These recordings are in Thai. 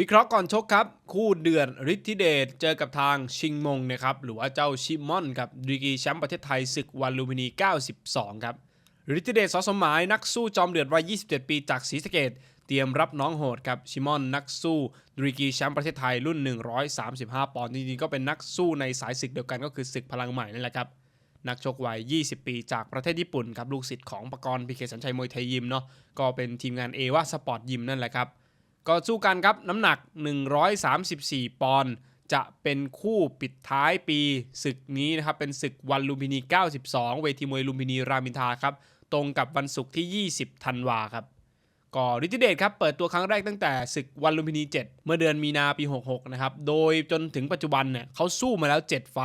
วิเคราะห์ก่อนชกครับ คู่เดือดฤทธิเดชเจอกับทางชิงมงนะครับหรือว่าเจ้าชิมอนครับดีกีแชมป์ประเทศไทยศึกวันลูมพินี 92 ครับฤทธิเดชสอสมหมายนักสู้จอมเดือดวัย 27 ปีจากศรีสะเกดเตรียมรับน้องโหดครับชิมอนนักสู้ดีกีแชมป์ประเทศไทยรุ่น 135 ปอนด์จริงๆก็เป็นนักสู้ในสายศึกเดียวกันก็คือศึกพลังใหม่นั่นแหละครับนักชกวัย 20 ปีจากประเทศญี่ปุ่นครับลูกศิษย์ของปกรณ์พีเคสัญชัยมวยไทยยิมเนาะก็เป็นทีมงานเอวาสปอร์ตยิมนั่นแหละครับ ก็สู้กันครับน้ำหนัก 134 ปอนด์จะเป็นคู่ปิดท้ายปีศึกนี้นะครับ เป็นศึกวันลุมพินี 92 เวทีมวยลุมพินีรามินทาครับ ตรงกับวันศุกร์ที่ 20 ธันวาครับก็ฤทธิเดชครับเปิดตัวครั้งแรกตั้งแต่ศึกวันลุมพินี 7 เมื่อเดือนมีนาปี 66 นะครับ โดยจนถึงปัจจุบันเนี่ยเขาสู้มาแล้ว 7 ไฟ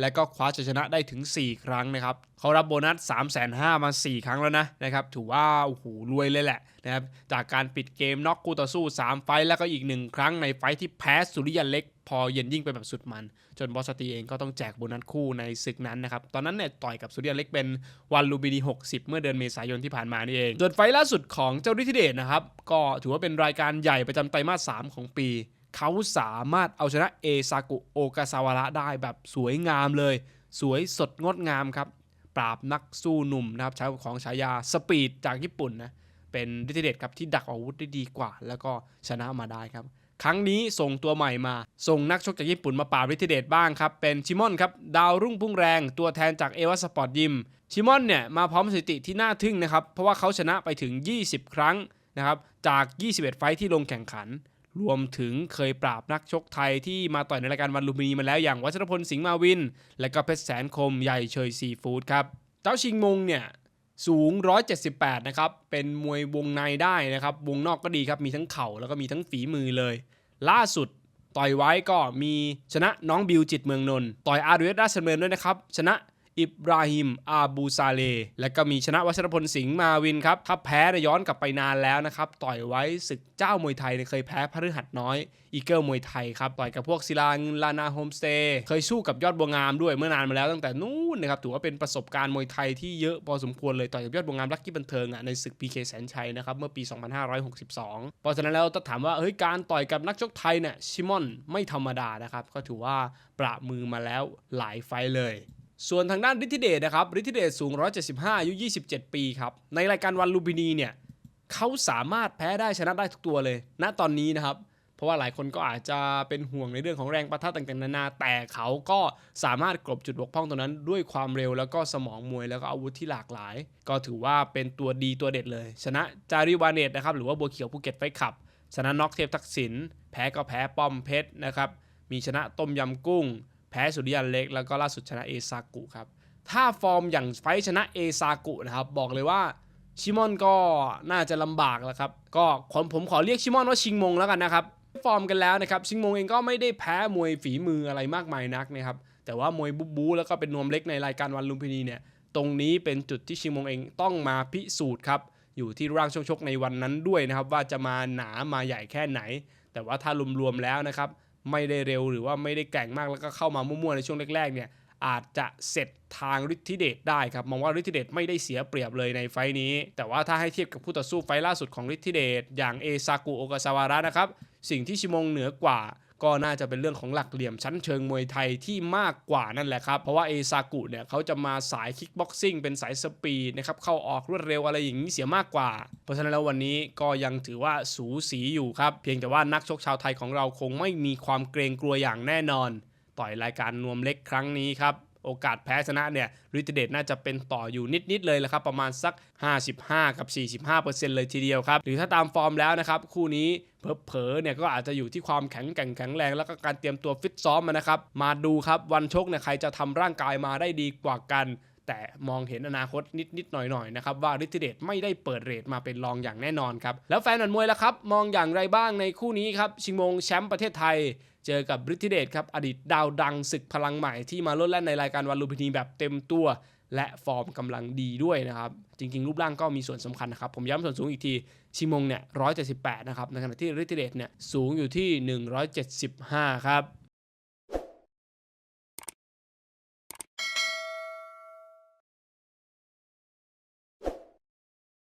และก็คว้าชัยชนะได้ถึง 4 ครั้งนะครับเขารับโบนัส 3 5 0 0 0มา4 ครั้งแล้วนะนะครับถือว่าโอ้โหรวยเลยแหละนะครับจากการปิดเกมน็อกคู่ต่อสู้ 3 ไฟท์แล้วก็อีก 1 ครั้งในไฟท์ที่แพ้สุริยันเล็กพอเย็นยิ่งไปแบบสุดมัน จนบอสตีเองก็ต้องแจกโบนัสคู่ในศึกนั้นนะครับ ตอนนั้นเนี่ยต่อยกับสุริยันเล็กเป็นวันลูบินี60 เมื่อเดือนเมษายนที่ผ่านมานี่เองส่วนไฟท์ล่าสุดของเจ้าฤทธิเดชนะครับก็ถือว่าเป็นรายการใหญ่ประจำไตรมาส3ของปี เขาสามารถเอาชนะเอซากุโอกาซาวาระได้แบบสวยงามเลย สวยสดงดงามครับ ปราบนักสู้หนุ่มนะครับใช้ของฉายาสปีดจากญี่ปุ่นนะเป็นฤทธิเดชครับที่ดักอาวุธได้ดีกว่า แล้วก็ชนะมาได้ครับ ครั้งนี้ส่งตัวใหม่มา ส่งนักชกจากญี่ปุ่นมาปราบฤทธิเดชบ้างครับ เป็นชิมอนครับ ดาวรุ่งพุ่งแรงตัวแทนจากเอวาสปอร์ตยิมชิมอนเนี่ยมาพร้อมสถิติที่น่าทึ่งนะครับ เพราะว่าเขาชนะไปถึง 20 ครั้งนะครับจาก 21 ไฟที่ลงแข่งขัน รวมถึงเคยปราบนักชกไทยที่มาต่อยในรายการวันลุมพินีมาแล้วอย่างวัชรพลสิงห์มาวิน และก็เพชรแสนคมใหญ่เฉยซีฟู้ดครับ เจ้าชิงมงเนี่ยสูง 178 นะครับ เป็นมวยวงในได้นะครับ วงนอกก็ดีครับ มีทั้งเข่าแล้วก็มีทั้งฝีมือเลย ล่าสุดต่อยไว้ก็มีชนะน้องบิวจิตเมืองนนท์ต่อยอาร์เวสราชดำเนินด้วยนะครับ ชนะ อิบราฮิม อาบูซาเล และก็มีชนะวัชรพลสิงห์มาวินครับ ถ้าแพ้เนี่ยย้อนกลับไปนานแล้วนะครับ ต่อยไว้ศึกเจ้ามวยไทยเนี่ยเคยแพ้พฤหัสน้อย อีเกิลมวยไทยครับ ต่อยกับพวกศิลาเงินลานาโฮมสเตย์ เคยสู้กับยอดบัวงามด้วยเมื่อนานมาแล้วตั้งแต่นู้นนะครับถือว่าเป็นประสบการณ์มวยไทยที่เยอะพอสมควรเลยต่อยกับยอดบัวงามลักกี้บันเทิงอะในศึก PK แสนชัยนะครับเมื่อปี 2562 เพราะฉะนั้นแล้วต้องถามว่าเฮ้ยการต่อยกับนักชกไทยเนี่ยชิมอนไม่ธรรมดานะครับก็ถือว่าประมือมาแล้วหลายไฟเลย ส่วนทางด้านฤทธิเดชนะครับฤทธิเดชสูง 175 อายุ 27 ปีครับ ในรายการวันลูบินีเนี่ยเขาสามารถแพ้ได้ชนะได้ทุกตัวเลย ณตอนนี้นะครับ เพราะว่าหลายคนก็อาจจะเป็นห่วงในเรื่องของแรงประทะต่างๆนานา แต่เขาก็สามารถกลบจุดบกพร่องตรงนั้น ด้วยความเร็วแล้วก็สมองมวยแล้วก็อาวุธที่หลากหลาย ก็ถือว่าเป็นตัวดีตัวเด็ดเลย ชนะจาริวานเนตนะครับหรือว่าบัวเขียวภูเก็ตไฟท์คลับ ชนะน็อกเทพทักษิณแพ้ก็แพ้ป้อมเพชรนะครับมีชนะต้มยำกุ้ง แพ้สุริยันเล็ก แล้วก็ล่าสุดชนะเอซากุครับ ถ้าฟอร์มอย่างไฟชนะเอซากุนะครับ บอกเลยว่าชิมอนก็น่าจะลำบากแล้วครับ ก็ผมผมขอเรียกชิมอนว่าชิงมงแล้วกันนะครับ ฟอร์มกันแล้วนะครับ ชิงมงเองก็ไม่ได้แพ้มวยฝีมืออะไรมากมายนักนะครับ แต่ว่ามวยบูบูแล้วก็เป็นนวมเล็กในรายการวันลุมพินีเนี่ย ตรงนี้เป็นจุดที่ชิงมงเองต้องมาพิสูจน์ครับ อยู่ที่ร่างช่วงชกในวันนั้นด้วยนะครับ ว่าจะมาหนามาใหญ่แค่ไหน แต่ว่าถ้ารวมๆแล้วนะครับ ไม่ได้เร็วหรือว่าไม่ได้แกร่งมากแล้วก็เข้ามามั่วๆในช่วงแรกๆเนี่ยอาจจะเสร็จทางฤทธิเดชได้ครับมองว่าฤทธิเดชไม่ได้เสียเปรียบเลยในไฟล์นี้ แต่ว่าถ้าให้เทียบกับผู้ต่อสู้ไฟล์ล่าสุดของฤทธิเดชอย่างเอซากุโอกาซาวาระนะครับสิ่งที่ชิมงเหนือกว่า ก็น่าจะเป็นเรื่องของหลักเหลี่ยมชั้นเชิงมวยไทยที่มากกว่านั่นแหละครับ เพราะว่าเอซากุเนี่ยเขาจะมาสายคิกบ็อกซิ่งเป็นสายสปีดนะครับเข้าออกรวดเร็วอะไรอย่างนี้เสียมากกว่า เพราะฉะนั้นแล้ววันนี้ก็ยังถือว่าสูสีอยู่ครับ เพียงแต่ว่านักชกชาวไทยของเราคงไม่มีความเกรงกลัวอย่างแน่นอน ต่อยรายการนวมเล็กครั้งนี้ครับ โอกาสแพ้ชนะเนี่ยฤทธิเดชน่าจะเป็นต่ออยู่นิด ๆ เลยแหละครับ ประมาณสัก 55 กับ 45%เลยทีเดียวครับ หรือถ้าตามฟอร์มแล้วนะครับ คู่นี้เผลอๆเนี่ยก็อาจจะอยู่ที่ความแข็งแกร่งแข็งแรง แล้วก็การเตรียมตัวฟิตซ้อมมานะครับ มาดูครับวันชกเนี่ยใครจะทำร่างกายมาได้ดีกว่ากันแต่มองเห็นอนาคตนิดๆหน่อยๆนะครับว่าฤทธิเดชไม่ได้เปิดเรทมาเป็นรองอย่างแน่นอนครับ แล้วแฟนหนันมวยล่ะครับ มองอย่างไรบ้างในคู่นี้ครับ ชิงมงแชมป์ประเทศไทย เจอกับฤทธิเดตครับอดีตดาวดังศึกพลังใหม่ที่มาลดแล่นในรายการวันลูมพินีแบบเต็มตัว และฟอร์มกำลังดีด้วยนะครับ จริง ๆ รูปร่างก็มีส่วนสำคัญนะครับ ผมย้ำส่วนสูงอีกที ชิมงเนี่ย178 นะครับ ในขณะที่ฤทธิเดตเนี่ยสูงอยู่ที่ 175 ครับ